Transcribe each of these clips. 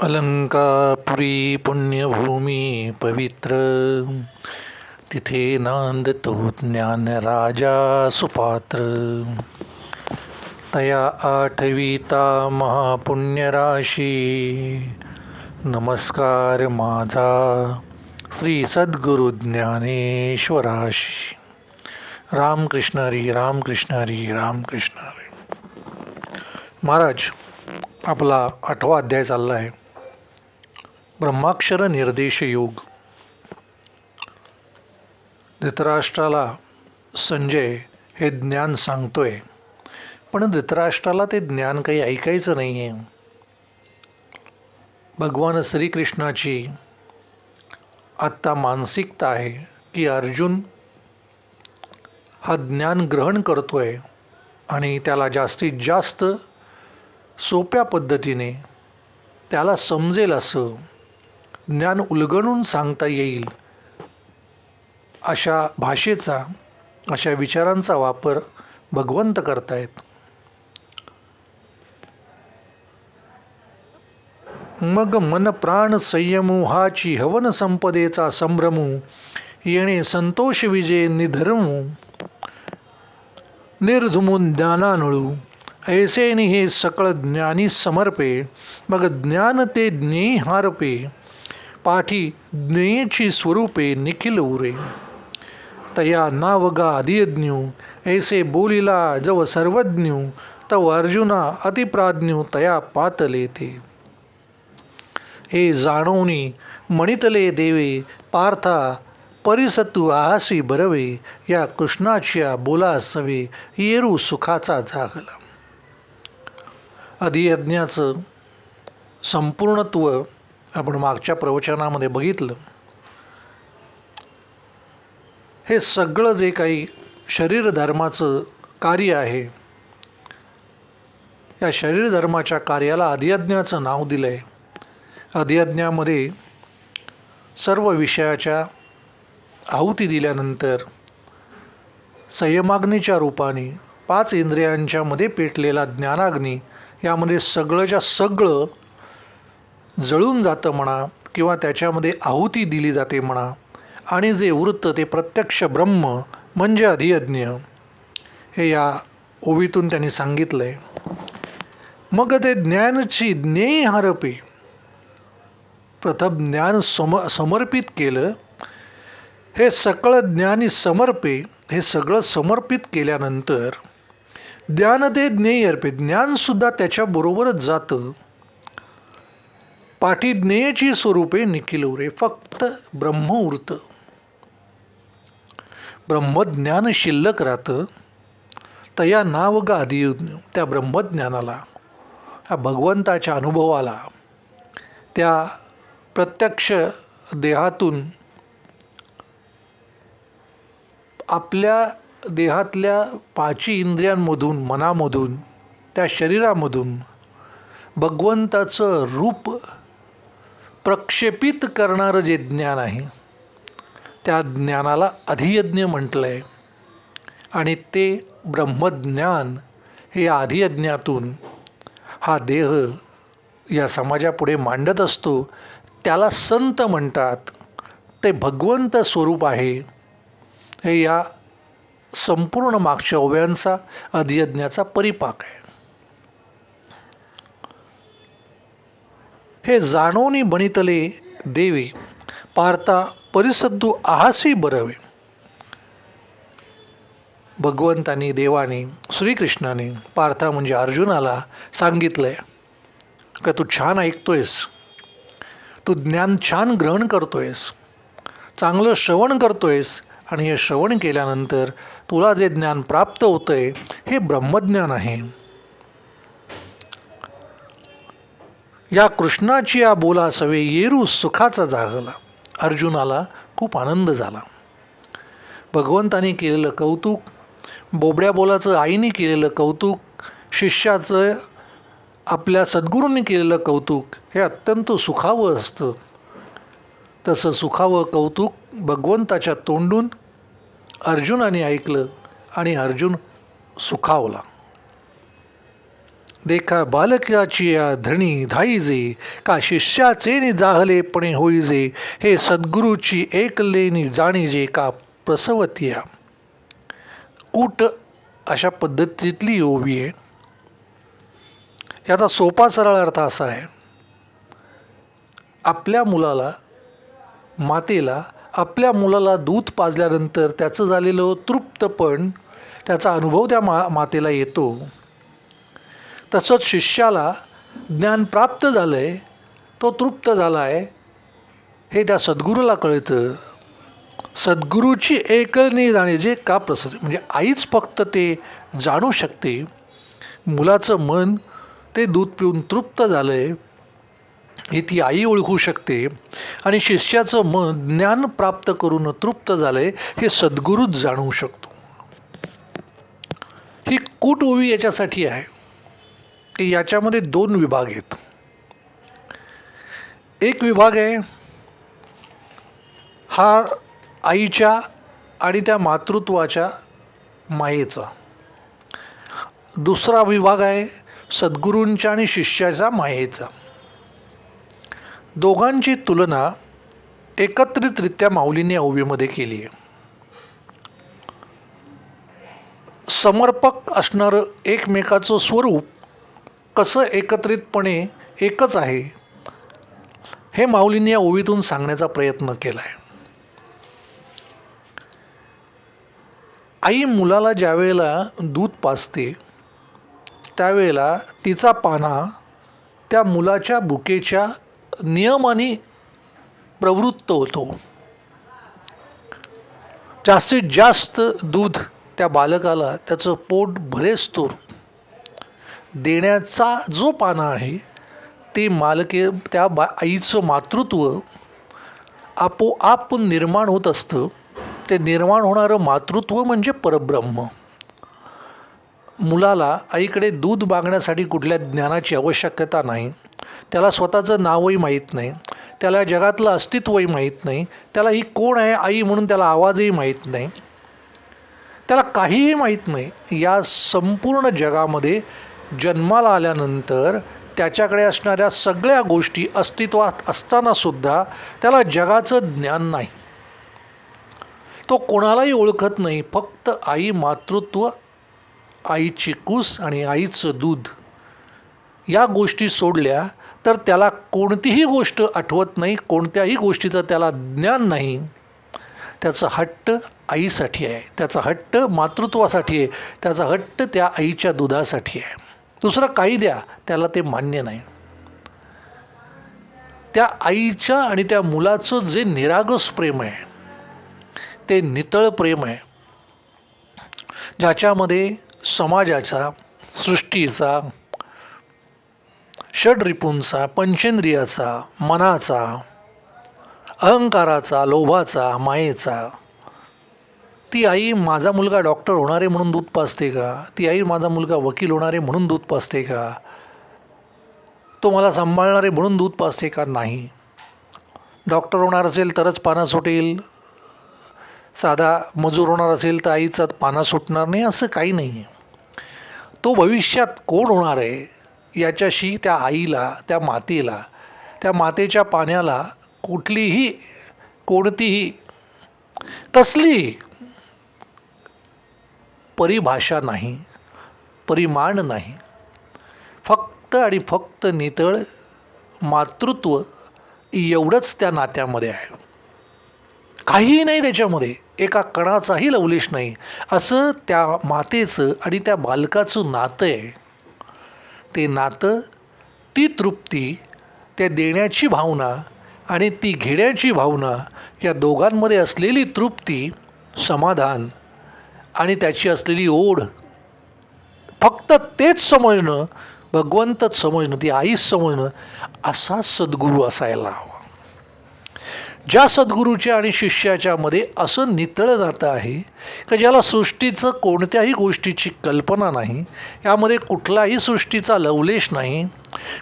अलंकापुरी पुण्यभूमी पवित्र। तिथे नांदतो ज्ञान राजा सुपात्र। तया आठविता महापुण्यराशी। नमस्कार माझा श्री सद्गुरु ज्ञानेश्वराशी। रामकृष्ण रामकृष्णारी रामकृष्णारी रामकृष्ण महाराज आपला आठवा अध्याय चालला आहे. ब्रह्माक्षर निर्देश योग. धृतराष्ट्राला संजय हे ज्ञान सांगतोय. पण धृतराष्ट्राला ते ज्ञान काही ऐकायचं नाही आहे भगवान श्रीकृष्णाची आत्ता मानसिकता आहे की अर्जुन हा ज्ञान ग्रहण करतोय आणि त्याला जास्तीत जास्त सोप्या पद्धतीने त्याला समजेल असं ज्ञान उलगडून सांगता येईल अशा भाषेचा अशा विचारांचा वापर भगवंत करतायत. मग मन प्राण संयमू हाची हवन संपदेचा संभ्रमू येणे संतोष विजय निधर्मू निर्धुमून ज्ञानानळू. ऐसेनी हे सकळ ज्ञानी समर्पे मग ज्ञान ते ज्ञेय हारपे पाठी ज्ञेयची स्वरूपे निखिल उरे. तया नावगा अधियज्ञू ऐसे बोलिला जव सर्वज्ञू तव अर्जुना अतिप्राज्ञू तया पातले ते हे जाणवणी मणितले देवे पार्था परिसतू आहासी बरवे या कृष्णाच्या बोला सवे येरू सुखाचा जागला. अधियज्ञाचं संपूर्णत्व आपण मागच्या प्रवचनामध्ये बघितलं. हे सगळं जे काही शरीर धर्माचं कार्य आहे या शरीर धर्माच्या कार्याला अधियज्ञाचं नाव दिलं आहे अधियज्ञामध्ये सर्व विषयाच्या आहुती दिल्यानंतर संयमाग्नीच्या रूपाने पाच इंद्रियांच्यामध्ये पेटलेला ज्ञानाग्नी यामध्ये सगळंच्या सगळं जळून जातं म्हणा किंवा त्याच्यामध्ये आहुती दिली जाते म्हणा आणि जे वृत्त ते प्रत्यक्ष ब्रह्म म्हणजे अधियज्ञ. हे या ओवीतून त्यांनी सांगितलं आहे मग ते ज्ञानची ज्ञेय हरपी प्रथम ज्ञान सम समर्पित केलं. हे सकळ ज्ञानी समर्पे हे सगळं समर्पित केल्यानंतर ज्ञान ते ज्ञेय अर्पे ज्ञानसुद्धा त्याच्याबरोबरच जातं. पाठी ज्ञेयची स्वरूपे निखिलवरे फक्त ब्रह्म उरतं. ब्रह्मज्ञान शिल्लक राहतं. तया नाव ग अधियुज्ञ त्या ब्रह्मज्ञानाला त्या भगवंताच्या अनुभवाला त्या प्रत्यक्ष देहातून आपल्या देहातल्या पाची इंद्रियांमधून मनामधून त्या शरीरामधून भगवंताचं रूप प्रक्षेपित करणारं जे ज्ञान आहे त्या ज्ञानाला अधियज्ञ म्हटलं आहे आणि ते ब्रह्मज्ञान हे या अधियज्ञातून हा देह या समाजापुढे मांडत असतो त्याला संत म्हणतात. ते भगवंत स्वरूप आहे. हे या संपूर्ण मागच्या ओव्यांचा अधियज्ञाचा परिपाक आहे. हे जाणवणी बणितले देवे पारता परिसद्दू आहासी बरवे. भगवंतानी देवाने श्रीकृष्णाने पार्था म्हणजे अर्जुनाला सांगितलं आहे का तू छान ऐकतोयस तू ज्ञान छान ग्रहण करतोयस चांगलं श्रवण करतोयस आणि हे श्रवण केल्यानंतर तुला जे ज्ञान प्राप्त होतं आहे हे ब्रह्मज्ञान आहे. या कृष्णाची या बोला सवे येरू सुखाचा जागला. अर्जुनाला खूप आनंद झाला. भगवंताने केलेलं कौतुक बोबड्या बोलाचं आईने केलेलं कौतुक शिष्याचं आपल्या सद्गुरूंनी केलेलं कौतुक हे अत्यंत सुखावं असतं. तसं सुखावं कौतुक भगवंताच्या तोंडून अर्जुनाने ऐकलं आणि अर्जुन सुखावला. देखा बालकाची या धणी धाईजे का शिष्याचे नि जाहलेपणे होईजे हे सद्गुरूची एकलेनी जाणीजे का प्रसवतिया. कूट अशा पद्धतीतली ओवी आहे. याचा सोपा सरळ अर्थ असा आहे. आपल्या मुलाला मातेला आपल्या मुलाला दूध पाजल्यानंतर त्याचं झालेलं तृप्तपण त्याचा अनुभव त्या मा मातेला येतो. तसंच शिष्याला ज्ञान प्राप्त झालं आहे तो तृप्त झाला आहे हे त्या सद्गुरूला कळतं. सद्गुरूची एकलनी जाणे जे का प्रसर म्हणजे आईच फक्त ते जाणू शकते. मुलाचं मन ते दूध पिऊन तृप्त झालं आहे हे ती आई ओळखू शकते. आणि शिष्याचं मन ज्ञान प्राप्त करून तृप्त झालं आहे हे सद्गुरूच जाणवू शकतो. ही कूट ओवी याच्यासाठी आहे. की याच्यामध्ये दोन विभाग आहेत. एक विभाग आहे हा आईच्या आणि त्या मातृत्वाच्या मायेचा. दुसरा विभाग आहे सद्गुरूंच्या आणि शिष्याच्या मायेचा. दोघांची तुलना एकत्रितरित्या माऊलीने ओवीमध्ये केली आहे. समर्पक असणारं एकमेकाचं स्वरूप कसं एकत्रितपणे एकच आहे हे माऊलींनी या ओवीतून सांगण्याचा प्रयत्न केला आहे आई मुलाला ज्या वेळेला दूध पाजते त्यावेळेला तिचा पाना त्या मुलाच्या बुकेच्या नियमाने प्रवृत्त होतो. जास्तीत जास्त दूध त्या बालकाला त्याचं पोट भरेस्तोर देण्याचा जो पाना आहे ते मालके त्या बा आईचं मातृत्व आपोआप निर्माण होत असतं. ते निर्माण होणारं मातृत्व म्हणजे परब्रह्म. मुलाला आईकडे दूध मागण्यासाठी कुठल्या ज्ञानाची आवश्यकता नाही. त्याला स्वतःचं नावही माहीत नाही. त्याला जगातलं अस्तित्वही माहीत नाही. त्याला ही कोण आहे आई म्हणून त्याला आवाजही माहीत नाही. त्याला काहीही माहीत नाही. या संपूर्ण जगामध्ये जन्माला आल्यानंतर त्याच्याकडे असणाऱ्या सगळ्या गोष्टी अस्तित्वात असतानासुद्धा त्याला जगाचं ज्ञान नाही. तो कोणालाही ओळखत नाही फक्त आई मातृत्व आईची कूस आणि आईचं दूध. या गोष्टी सोडल्या तर त्याला कोणतीही गोष्ट आठवत नाही कोणत्याही गोष्टीचं त्याला ज्ञान नाही. त्याचा हट्ट आईसाठी आहे त्याचा हट्ट मातृत्वासाठी आहे त्याचा हट्ट त्या आईच्या दुधासाठी आहे. दुसरं काही द्या त्याला ते मान्य नाही. त्या आईच्या आणि त्या मुलाचं जे निरागस प्रेम आहे ते नितळ प्रेम आहे ज्याच्यामध्ये समाजाचा सृष्टीचा षडरिपूंचा पंचेंद्रियाचा मनाचा अहंकाराचा लोभाचा मायेचा ती आई माझा मुलगा डॉक्टर होणार आहे म्हणून दूध पाजते का? ती आई माझा मुलगा वकील होणार आहे म्हणून दूध पाजते का? तो मला सांभाळणार आहे म्हणून दूध पाजते का? नाही. डॉक्टर होणार असेल तरच पाना सुटेल. साधा मजूर होणार असेल तर आईचा पाना सुटणार नाही असं काही नाही आहे तो भविष्यात कोण होणार आहे? याच्याशी त्या आईला त्या मातेला त्या मातेच्या पाण्याला कुठलीही कोणतीही कसली परिभाषा नाही परिमाण नाही. फक्त आणि फक्त नितळ मातृत्व एवढंच त्या नात्यामध्ये आहे. काहीही नाही त्याच्यामध्ये एका कणाचाही लवलेश नाही. असं त्या मातेचं आणि त्या बालकाचं नातं आहे. ते नातं ती तृप्ती त्या देण्याची भावना आणि ती घेण्याची भावना या दोघांमध्ये असलेली तृप्ती समाधान आणि त्याची असलेली ओढ. फक्त तेच समजणं भगवंतच समजणं ती आईच समजणं असा सद्गुरू असायला हवा. ज्या सद्गुरूच्या आणि शिष्याच्या मध्ये असं नितळं जातं आहे की ज्याला सृष्टीचं कोणत्याही गोष्टीची कल्पना नाही यामध्ये कुठलाही सृष्टीचा लवलेश नाही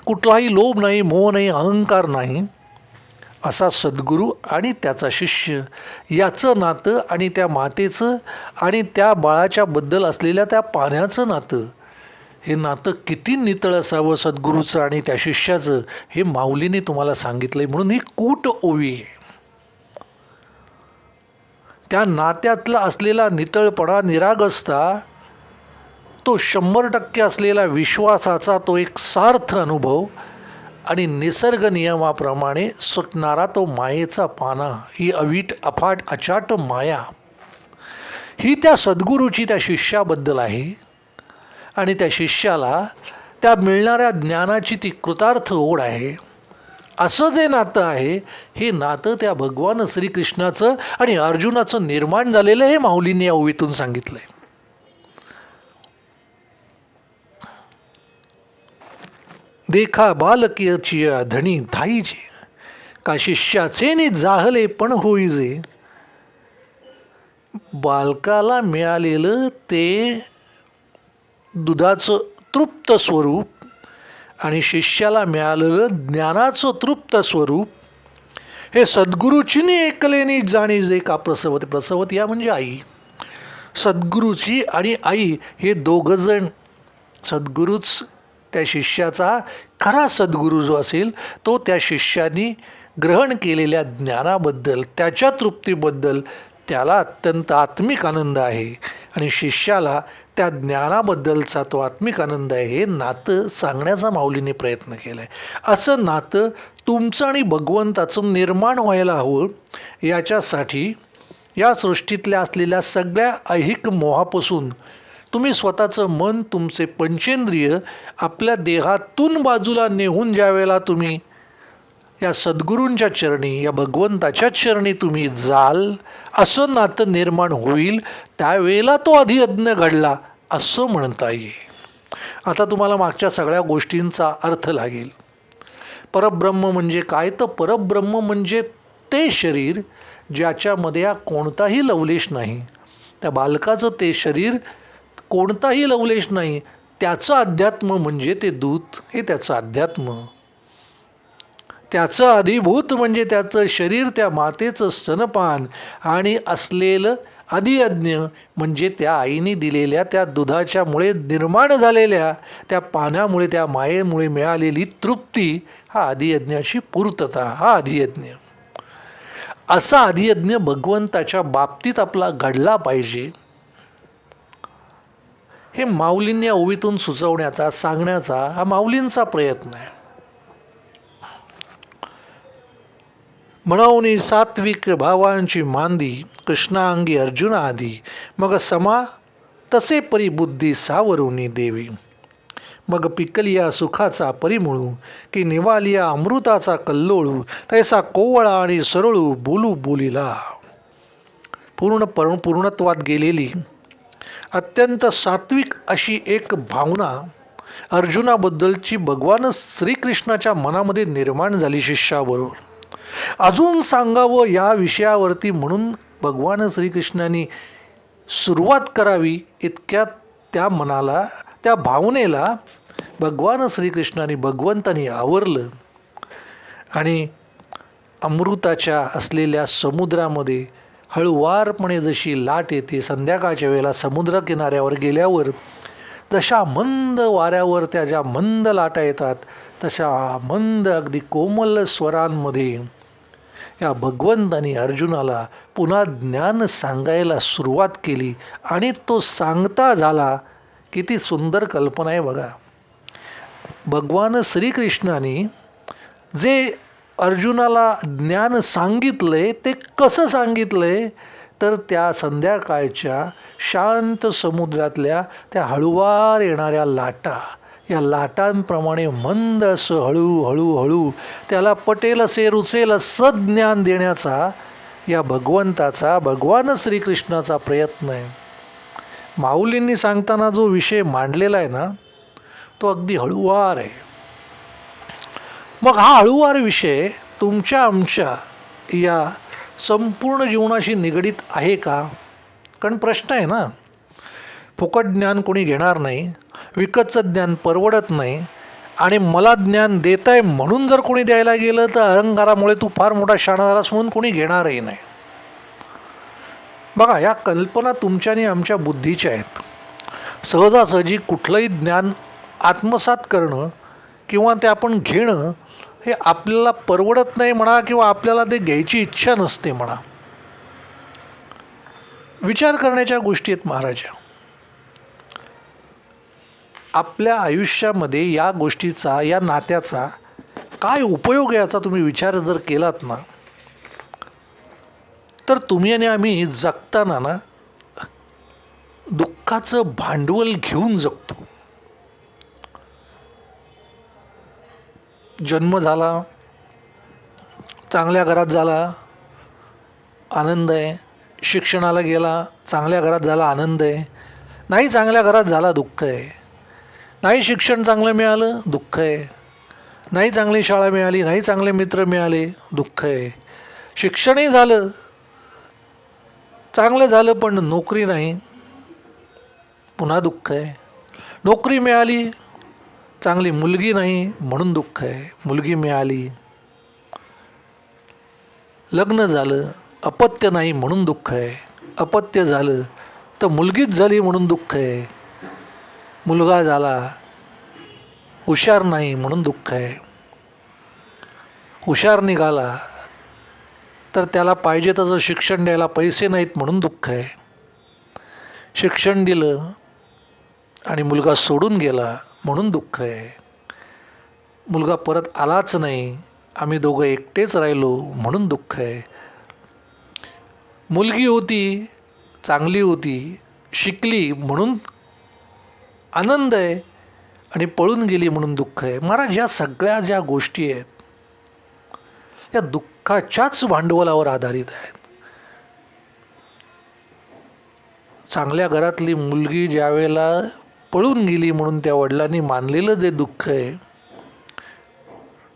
कुठलाही लोभ नाही मोह नाही अहंकार नाही असा सद्गुरू आणि त्याचा शिष्य. याचं नातं आणि त्या मातेचं आणि त्या बाळाच्याबद्दल असलेल्या त्या पाण्याचं नातं. हे नातं किती नितळ असावं सद्गुरूचं आणि त्या शिष्याचं हे माऊलीने तुम्हाला सांगितलं आहे म्हणून ही कूट ओवी आहे. त्या नात्यातला असलेला नितळपणा निरागसता तो शंभर टक्के असलेला विश्वासाचा तो एक सार्थ अनुभव आणि निसर्ग नियमाप्रमाणे सुटणारा तो मायेचा पाना ही अवीट अफाट अचाट माया ही त्या सद्गुरूची त्या शिष्याबद्दल आहे. आणि त्या शिष्याला त्या मिळणाऱ्या ज्ञानाची ती कृतार्थ ओढ आहे. असं जे नातं आहे हे नातं त्या भगवान श्रीकृष्णाचं आणि अर्जुनाचं निर्माण झालेलं हे माऊलींनी या ओवीतून सांगितलं आहे देखा बालकीयची धणी धाईजे का शिष्याचे नि जाहले पण होईजे बालकाला मिळालेलं ते दुधाचं तृप्त स्वरूप आणि शिष्याला मिळालेलं ज्ञानाचं तृप्त स्वरूप हे सद्गुरूचीने एकलेने जाणीजे का प्रसवत? प्रसवत या म्हणजे आई. सद्गुरूची आणि आई हे दोघंजण सद्गुरूच त्या शिष्याचा खरा सद्गुरू जो असेल तो त्या शिष्यानी ग्रहण केलेल्या ज्ञानाबद्दल त्याच्या तृप्तीबद्दल त्याला अत्यंत आत्मिक आनंद आहे. आणि शिष्याला त्या ज्ञानाबद्दलचा तो आत्मिक आनंद आहे हे नातं सांगण्याचा माऊलीने प्रयत्न केला आहे असं नातं तुमचं आणि भगवंताचं निर्माण व्हायला हवं याच्यासाठी या सृष्टीतल्या असलेल्या सगळ्या ऐहिक मोहापासून तुम्ही स्वतःचं मन तुमचे पंचेंद्रिय आपल्या देहातून बाजूला नेहून ज्या वेळेला तुम्ही या सद्गुरूंच्या चरणी या भगवंताच्या चरणी तुम्ही जाल असं नातं निर्माण होईल त्यावेळेला तो अधियज्ञ घडला असं म्हणता येईल. आता तुम्हाला मागच्या सगळ्या गोष्टींचा अर्थ लागेल. परब्रह्म म्हणजे काय? तर परब्रह्म म्हणजे ते शरीर ज्याच्यामध्ये हा कोणताही लवलेश नाही. त्या बालकाचं ते शरीर कोणताही लवलेश नाही. त्याचं अध्यात्म म्हणजे ते दूत हे त्याचं अध्यात्म. त्याचं अधिभूत म्हणजे त्याचं शरीर त्या मातेचं स्तनपान आणि असलेलं अधियज्ञ म्हणजे त्या आईने दिलेल्या त्या दुधाच्यामुळे निर्माण झालेल्या त्या पाण्यामुळे त्या मायेमुळे मिळालेली तृप्ती हा अधियज्ञाची पूर्तता हा अधियज्ञ. असा अधियज्ञ भगवंताच्या बाबतीत आपला घडला पाहिजे. हे माऊलींनी ओवीतून सुचवण्याचा सांगण्याचा हा माऊलींचा प्रयत्न आहे. म्हणून सात्विक भावांची मांदी कृष्णांगी अर्जुना आधी मग समा तसे परिबुद्धी सावरुनी देवी. मग पिकलिया सुखाचा परिमुळू की निवालिया अमृताचा कल्लोळू तैसा कोवळा आणि सरळू बोलू बोलीला. पूर्ण पर पूर्णत्वात गेलेली अत्यंत सात्विक अशी एक भावना अर्जुनाबद्दलची भगवान श्रीकृष्णाच्या मनामध्ये निर्माण झाली शिष्याबरोबर अजून सांगावं या विषयावरती म्हणून भगवान श्रीकृष्णाने सुरुवात करावी इतक्या त्या मनाला त्या भावनेला भगवान श्रीकृष्णाने भगवंतानी आवरलं आणि अमृताच्या असलेल्या समुद्रामध्ये हळुवारपणे जशी लाट येते संध्याकाळच्या वेळेला समुद्रकिनाऱ्यावर गेल्यावर तशा मंद वाऱ्यावर त्या ज्या मंद लाटा येतात तशा मंद अगदी कोमल स्वरांमध्ये या भगवंतानी अर्जुनाला पुन्हा ज्ञान सांगायला सुरुवात केली आणि तो सांगता झाला किती सुंदर कल्पना आहे बघा. भगवान श्रीकृष्णाने जे अर्जुनाला ज्ञान सांगितलं आहे ते कसं सांगितलं? आहे तर त्या संध्याकाळच्या शांत समुद्रातल्या त्या हळुवार येणाऱ्या लाटा या लाटांप्रमाणे मंद असं हळूहळू हळू त्याला पटेल असे रुचेल असं ज्ञान देण्याचा या भगवंताचा भगवान श्रीकृष्णाचा प्रयत्न आहे. माऊलींनी सांगताना जो विषय मांडलेला आहे ना तो अगदी हळुवार आहे. मग हा हळूवार विषय तुमच्या आमच्या या संपूर्ण जीवनाशी निगडीत आहे का? कारण प्रश्न आहे ना. फुकट ज्ञान कोणी घेणार नाही विकतचं ज्ञान परवडत नाही आणि मला ज्ञान देत आहे म्हणून जर कोणी द्यायला गेलं तर अहंकारामुळे तू फार मोठा शाणा झालास म्हणून कोणी घेणारही नाही. बघा या कल्पना तुमच्या आणि आमच्या बुद्धीच्या आहेत. सहजासहजी कुठलंही ज्ञान आत्मसात करणं किंवा ते आपण घेणं हे आपल्याला परवडत नाही म्हणा किंवा आपल्याला ते घ्यायची इच्छा नसते म्हणा. विचार करण्याच्या गोष्टी आहेत महाराजा. आपल्या आयुष्यामध्ये या गोष्टीचा या नात्याचा काय उपयोग याचा तुम्ही विचार जर केलात ना तर तुम्ही आणि आम्ही जगताना ना दुःखाचं भांडवल घेऊन जगतो. जन्म झाला चांगल्या घरात झाला आनंद आहे. शिक्षणाला गेला चांगल्या घरात झाला आनंद आहे. नाही चांगल्या घरात झाला दुःख आहे. नाही शिक्षण चांगलं मिळालं दुःख आहे. नाही चांगली शाळा मिळाली नाही चांगले मित्र मिळाले दुःख आहे. शिक्षणही झालं. चांगलं झालं पण नोकरी नाही. पुन्हा दुःख आहे. नोकरी मिळाली चांगली मुलगी नाही म्हणून दुःख आहे. मुलगी मिळाली. लग्न झालं अपत्य नाही म्हणून दुःख आहे. अपत्य झालं तर मुलगीच झाली म्हणून दुःख आहे. मुलगा झाला हुशार नाही म्हणून दुःख आहे. हुशार निघाला तर त्याला पाहिजे तसं शिक्षण द्यायला पैसे नाहीत म्हणून दुःख आहे. शिक्षण दिलं आणि मुलगा सोडून गेला. म्हणून दुःख आहे. मुलगा परत आलाच नाही. आम्ही दोघं एकटेच राहिलो म्हणून दुःख आहे. मुलगी होती चांगली होती शिकली म्हणून आनंद आहे आणि पळून गेली म्हणून दुःख आहे. महाराज ह्या सगळ्या ज्या गोष्टी आहेत या दुःखाच्याच भांडवलावर आधारित आहेत. चांगल्या घरातली मुलगी ज्यावेळेला पळून गेली म्हणून त्या वडिलांनी मानलेलं जे दुःख आहे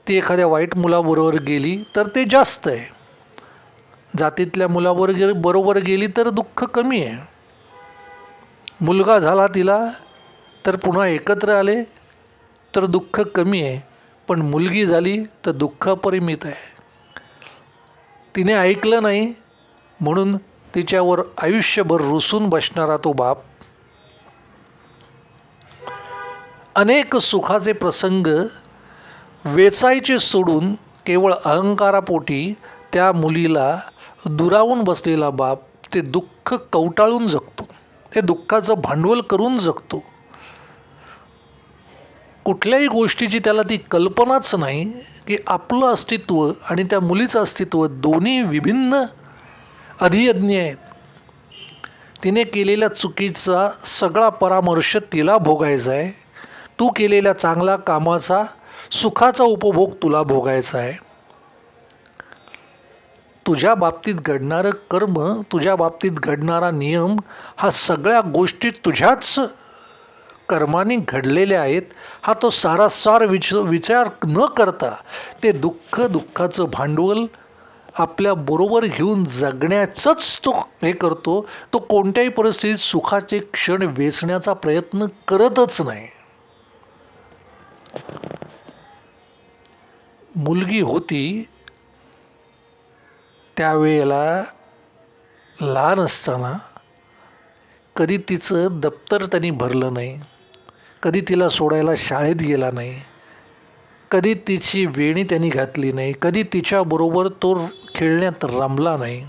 ती एखाद्या वाईट मुलाबरोबर गेली तर ते जास्त आहे. जातीतल्या मुलाबरोबर गे बरोबर गेली तर दुःख कमी आहे. मुलगा झाला तिला तर पुन्हा एकत्र आले तर दुःख कमी आहे. पण मुलगी झाली तर दुःख परिमित आहे. तिने ऐकलं नाही म्हणून तिच्यावर आयुष्यभर रुसून बसणारा तो बाप अनेक सुखाचे प्रसंग वेचायचे सोडून केवळ अहंकारापोटी त्या मुलीला दुरावून बसलेला बाप ते दुःख कवटाळून जगतो. ते दुःखाचं भांडवल करून जगतो. कुठल्याही गोष्टीची त्याला ती कल्पनाच नाही की आपलं अस्तित्व आणि त्या मुलीचं अस्तित्व दोन्ही विभिन्न अधियज्ञ आहेत. तिने केलेल्या चुकीचा सगळा परामर्श तिला भोगायचा आहे. तू केलेल्या चांगल्या कामाचा सुखाचा उपभोग तुला भोगायचा आहे. तुझ्या बाबतीत घडणारं कर्म तुझ्या बाबतीत घडणारा नियम हा सगळ्या गोष्टी तुझ्याच कर्माने घडलेल्या आहेत. हा तो सारासार विच विचार न करता ते दुःख दुःखाचं भांडवल आपल्याबरोबर घेऊन जगण्याचंच तो हे करतो. तो कोणत्याही परिस्थितीत सुखाचे क्षण वेचण्याचा प्रयत्न करतच नाही. मुलगी होती त्यावेळेला लहान असताना कधी तिचं दप्तर त्यांनी भरलं नाही कधी तिला सोडायला शाळेत गेला नाही कधी तिची वेणी त्यांनी घातली नाही कधी तिच्याबरोबर तो खेळण्यात रमला नाही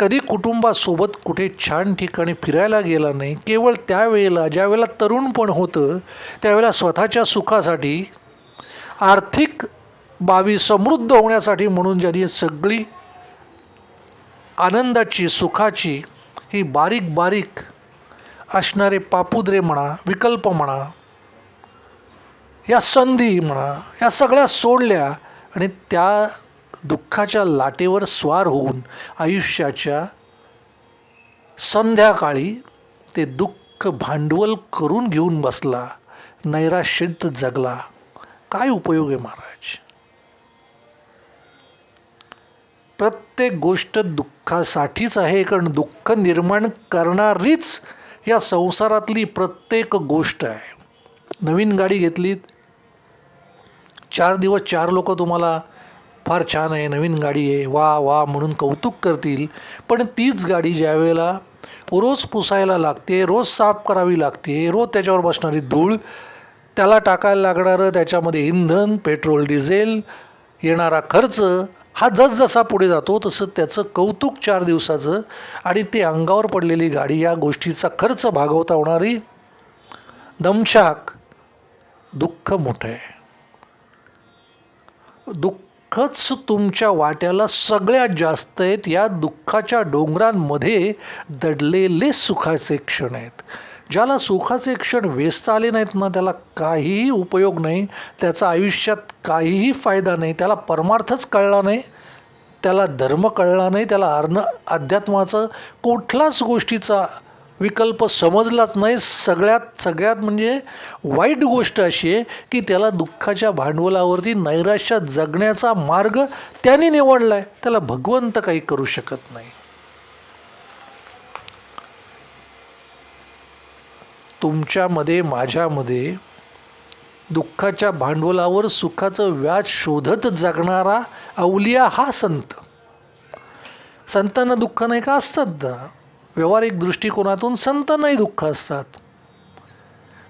कधी कुटुंबासोबत कुठे छान ठिकाणी फिरायला गेला नाही केवळ त्यावेळेला ज्यावेळेला तरुणपण होतं त्यावेळेला स्वतःच्या सुखासाठी आर्थिक बाबी समृद्ध होण्यासाठी म्हणून ज्यांनी सगळी आनंदाची सुखाची ही बारीक बारीक असणारे पापुद्रे म्हणा विकल्प म्हणा या संधी म्हणा या सगळ्या सोडल्या आणि त्या दुःखाच्या लाटेवर स्वार होऊन आयुष्याच्या संध्याकाळी ते दुःख भांडवल करून घेऊन बसला नैराश्यत जगला. काय उपयोग आहे महाराज? प्रत्येक गोष्ट दुःखासाठीच आहे कारण दुःख निर्माण करणारीच या संसारातली प्रत्येक गोष्ट आहे. नवीन गाडी घेतलीत चार दिवस चार लोक तुम्हाला फार छान आहे नवीन गाडी आहे वा वा म्हणून कौतुक करतील पण तीच गाडी ज्यावेळेला रोज पुसायला लागते रोज साफ करावी लागते रोज त्याच्यावर बसणारी धूळ त्याला टाकायला लागणारं त्याच्यामध्ये इंधन पेट्रोल डिझेल येणारा खर्च हा जसजसा पुढे जातो तसं त्याचं कौतुक चार दिवसाचं आणि ते अंगावर पडलेली गाडी या गोष्टीचा खर्च भागवता होणारी दमशाक दुःख मोठं आहे. दुःखच तुमच्या वाट्याला सगळ्यात जास्त आहेत या दुःखाच्या डोंगरांमध्ये दडलेले सुखाचे क्षण आहेत. ज्याला सुखाचे क्षण वेचता आले नाहीत ना त्याला काहीही उपयोग नाही त्याचा आयुष्यात काहीही फायदा नाही त्याला परमार्थच कळला नाही त्याला धर्म कळला नाही त्याला अर्ण अध्यात्माचं कुठलाच गोष्टीचा विकल्प समजलाच नाही. सगळ्यात सगळ्यात म्हणजे वाईट गोष्ट अशी आहे की त्याला दुःखाच्या भांडवलावरती नैराश्यात जगण्याचा मार्ग त्याने निवडला आहे त्याला भगवंत काही करू शकत नाही. तुमच्यामध्ये माझ्यामध्ये दुःखाच्या भांडवलावर सुखाचं व्याज शोधत जगणारा अवलिया हा संत. संतांना दुःख नाही का असतात ना व्यावहारिक दृष्टिकोनातून संतांनाही दुःख असतात.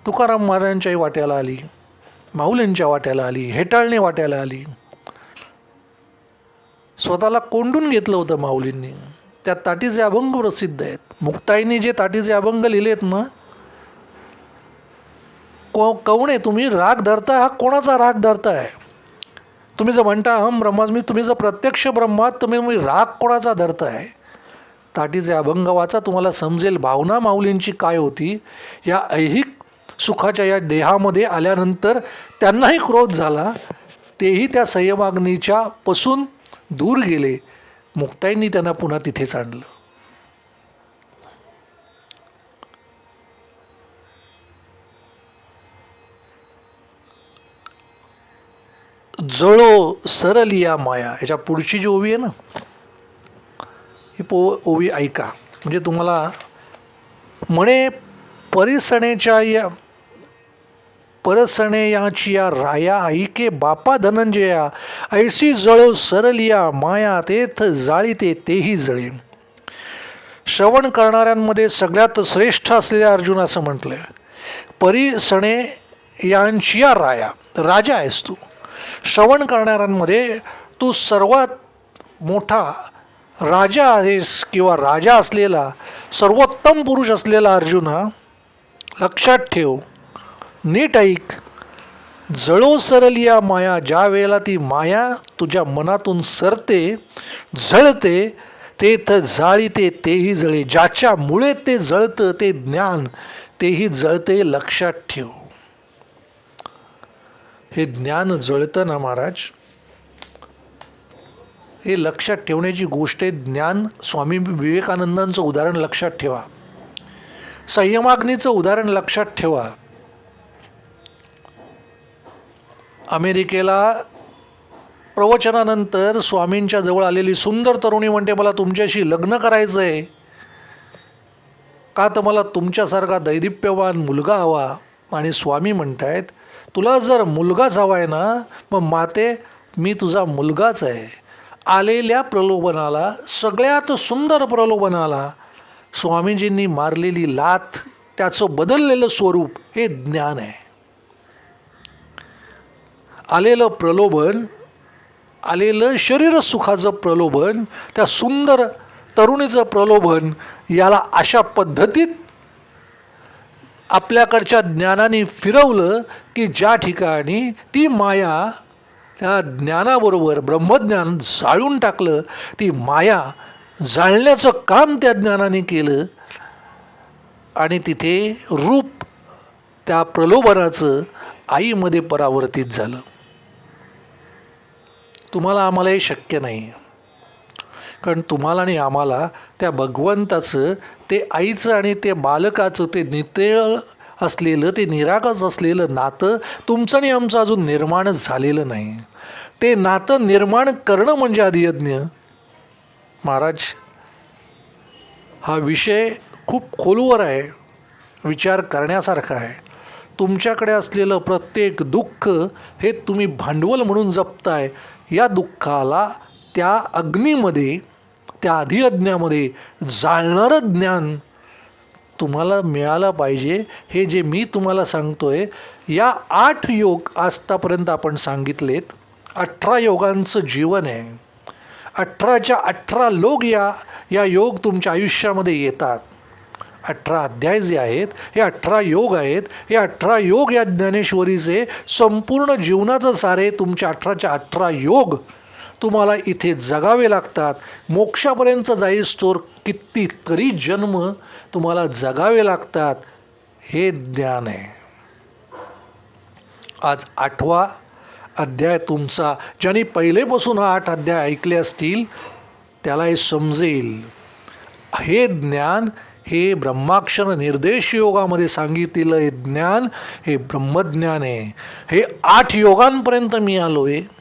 तुकाराम महाराजांच्याही वाट्याला आली माऊलींच्या वाट्याला आली हेटाळणे वाट्याला आली. स्वतःला कोंडून घेतलं होतं माऊलींनी. त्या ताटीचे अभंग प्रसिद्ध आहेत. मुक्ताईने जे ताटीचे अभंग लिहिलेत ना को कवणे तुम्ही राग धरता हा? कोणाचा राग धरताय तुम्ही जर म्हणता हम ब्रह्मास्मी तुम्ही जर प्रत्यक्ष ब्रह्मात तुम्ही तुम्ही राग कोणाचा धरताय ताटीचे अभंग वाचा तुम्हाला समजेल भावना माऊलींची काय होती. या ऐहिक सुखाच्या या देहामध्ये आल्यानंतर त्यांनाही क्रोध झाला. तेही त्या संयमाग्नीच्या पासून दूर गेले. मुक्ताईंनी त्यांना पुन्हा तिथेच आणलं. जळो सरलिया माया. याच्या पुढची जी ओवी आहे ना ही पो ओवी ऐका. म्हणजे तुम्हाला म्हणे परिसणेच्या या परसणेयाची या राया ऐके बापा धनंजया. ऐशी जळो सरलिया माया तेथ जाळीते तेही जळे. श्रवण करणाऱ्यांमध्ये सगळ्यात श्रेष्ठ असलेल्या अर्जुन असं म्हटलंय. परिसणे यांची या राया राजा आहेस तू. श्रवण करणाऱ्यांमध्ये तू सर्वात मोठा राजा आहेस किंवा राजा असलेला सर्वोत्तम पुरुष असलेला अर्जुना लक्षात ठेव. नीट ऐक. जळो सरलिया माया ज्या वेळेला ती माया तुझ्या मनातून सरते जळते ते तर जाळीते तेही जळे. ज्याच्यामुळे ते जळतं ते ज्ञान तेही जळते लक्षात ठेव. हे ज्ञान जळतं ना महाराज? हे लक्षात ठेवण्याची गोष्ट आहे ज्ञान स्वामी विवेकानंदांचं उदाहरण लक्षात ठेवा. संयमाग्नीचं उदाहरण लक्षात ठेवा. अमेरिकेला प्रवचनानंतर स्वामींच्या जवळ आलेली सुंदर तरुणी म्हणते मला तुमच्याशी लग्न करायचं आहे का तर मला तुमच्यासारखा दैदिप्यवान मुलगा हवा. आणि स्वामी म्हणत आहेत तुला जर मुलगाच हवा आहे ना मग माते मी तुझा मुलगाच आहे. आलेल्या प्रलोभनाला सगळ्यात सुंदर प्रलोभनाला स्वामीजींनी मारलेली लाथ त्याचं बदललेलं स्वरूप हे ज्ञान आहे. आलेलं प्रलोभन आलेलं शरीर सुखाचं प्रलोभन त्या सुंदर तरुणीचं प्रलोभन याला अशा पद्धतीत आपल्याकडच्या ज्ञानाने फिरवलं की ज्या ठिकाणी ती माया त्या ज्ञानाबरोबर ब्रह्मज्ञान जाळून टाकलं ती माया जाळण्याचं काम त्या ज्ञानाने केलं आणि तिथे रूप त्या प्रलोभनाचं आईमध्ये परावर्तित झालं. तुम्हाला आम्हाला हे शक्य नाही. कारण तुम्हाला आणि आम्हाला त्या भगवंताचं ते आईचं आणि ते बालकाचं ते नितेळ असलेलं ते निरागस असलेलं नातं तुमचं आणि आमचं अजून निर्माण झालेलं नाही. ते नातं निर्माण करणं म्हणजे अधियज्ञ महाराज हा विषय खूप खोलवर आहे विचार करण्यासारखा आहे. तुमच्याकडे असलेलं प्रत्येक दुःख हे तुम्ही भांडवल म्हणून जपताय या दुःखाला त्या अग्नीमध्ये त्या अधिअज्ञामध्ये जाळणारं ज्ञान तुम्हाला मिळालं पाहिजे. हे जे मी तुम्हाला सांगतो आहे या आठ योग आजतापर्यंत आपण सांगितलेत. अठरा योगांचं जीवन आहे. अठराच्या अठरा लोक या या योग तुमच्या आयुष्यामध्ये येतात. अठरा अध्याय जे आहेत हे अठरा योग आहेत. हे अठरा योग या ज्ञानेश्वरीचे संपूर्ण जीवनाचं सारे तुमच्या अठराच्या अठरा योग तुम्हाला इथे जगावे लागतात. मोक्षापर्यंत जाईस्तोर कितीतरी जन्म तुम्हाला जगावे लागतात. हे ज्ञान आहे. आज आठवा अध्याय तुमचा. ज्यांनी पहिलेपासून हा आठ अध्याय ऐकले असतील त्याला हे समजेल. हे ज्ञान हे ब्रह्माक्षर निर्देश योगामध्ये सांगितलेलं हे ज्ञान हे ब्रह्मज्ञान आहे. हे आठ योगांपर्यंत मी आलो आहे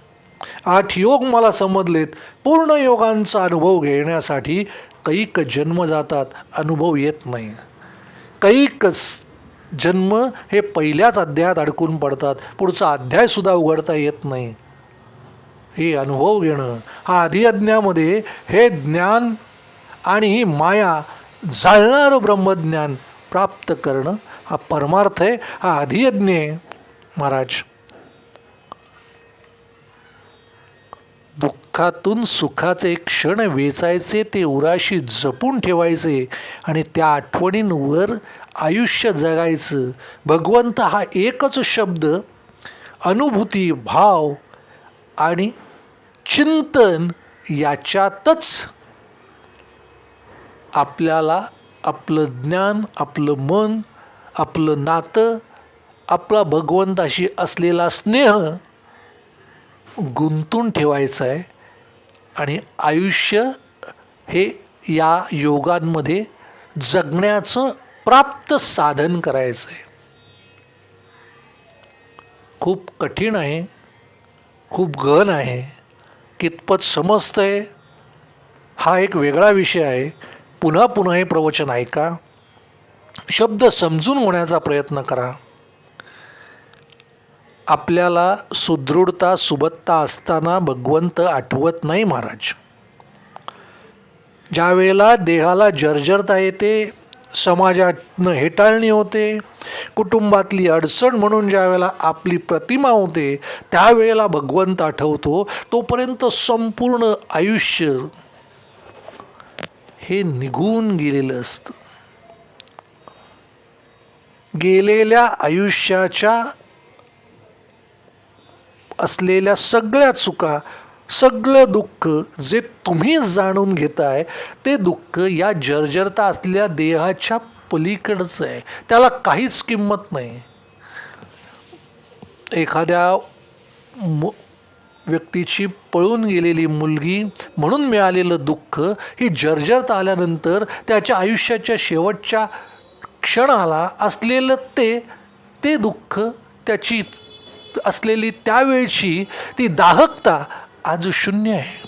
आठ योग मला समजलेत. पूर्ण योगांचा अनुभव घेण्यासाठी कैक जन्म जातात अनुभव येत नाही. कैक जन्म हे पहिल्याच अध्यायात अडकून पडतात पुढचा अध्यायसुद्धा उघडता येत नाही. हे अनुभव घेणं हा अधियज्ञामध्ये हे ज्ञान आणि ही माया जाळणारं ब्रह्मज्ञान प्राप्त करणं हा परमार्थ आहे हा अधियज्ञ आहे महाराज. दुःखातून सुखाचे क्षण वेचायचे ते उराशी जपून ठेवायचे आणि त्या आठवणींवर आयुष्य जगायचं. भगवंत हा एकच शब्द अनुभूती भाव आणि चिंतन याच्यातच आपल्याला आपलं ज्ञान आपलं मन आपलं नातं आपला भगवंताशी असलेला स्नेह गुंतून ठेवायचा आहे. आणि आयुष्य हे या योगांमध्ये जगण्याचं प्राप्त साधन करायचं आहे. खूप कठीण आहे खूप गहन आहे कितपत समजतं आहे हा एक वेगळा विषय आहे. पुन्हा पुन्हा हे प्रवचन ऐका. शब्द समजून होण्याचा प्रयत्न करा. आपल्याला सुदृढता सुबत्ता असताना भगवंत आठवत नाही महाराज. ज्या वेळेला देहाला जर्जरता येते समाजातनं हेटाळणी होते कुटुंबातली अडचण म्हणून ज्या वेळेला आपली प्रतिमा होते त्यावेळेला भगवंत आठवतो तोपर्यंत संपूर्ण आयुष्य हे निघून गेलेलं असतं. गेलेल्या आयुष्याच्या असलेल्या सगळ्या चुका सगळं दुःख जे तुम्ही जाणून घेताय ते दुःख या जर्जरता असलेल्या देहाच्या पलीकडचं आहे. त्याला काहीच किंमत नाही. एखाद्या मु व्यक्तीची पळून गेलेली मुलगी म्हणून मिळालेलं दुःख ही जर्जरता आल्यानंतर त्याच्या आयुष्याच्या शेवटच्या क्षणाला असलेलं ते ते दुःख त्याची असलेली त्यावेळची ती दाहकता आज शून्य आहे.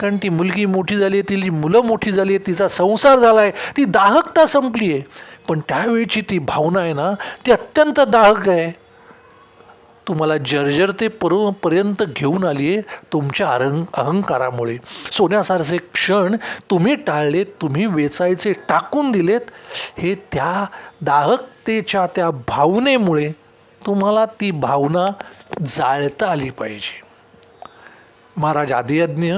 कारण ती मुलगी मोठी झाली आहे तिची मुलं मोठी झाली आहे तिचा संसार झाला आहे ती दाहकता संपली आहे. पण त्यावेळची ती भावना आहे ना ती अत्यंत दाहक आहे. तुम्हाला जर्जरते परू पर्यंत घेऊन आली आहे तुमच्या अहं अहंकारामुळे. सोन्यासारखे क्षण तुम्ही टाळलेत तुम्ही वेचायचे टाकून दिलेत. हे त्या दाहकतेच्या त्या भावनेमुळे तुम्हाला ती भावना जाळता आली पाहिजे. महाराज आदियज्ञ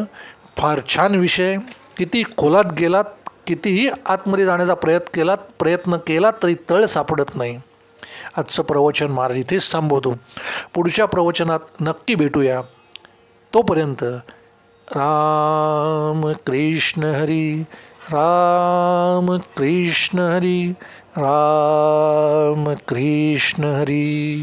फार छान विषय. किती खोलात गेलात कितीही आतमध्ये जाण्याचा प्रयत्न केलात प्रयत्न केला तरी तळ सापडत नाही. आजचं प्रवचन महाराज इथेच थांबवतो. पुढच्या प्रवचनात नक्की भेटूया. तोपर्यंत राम कृष्ण हरी राम कृष्ण हरी. राम कृष्ण हरी।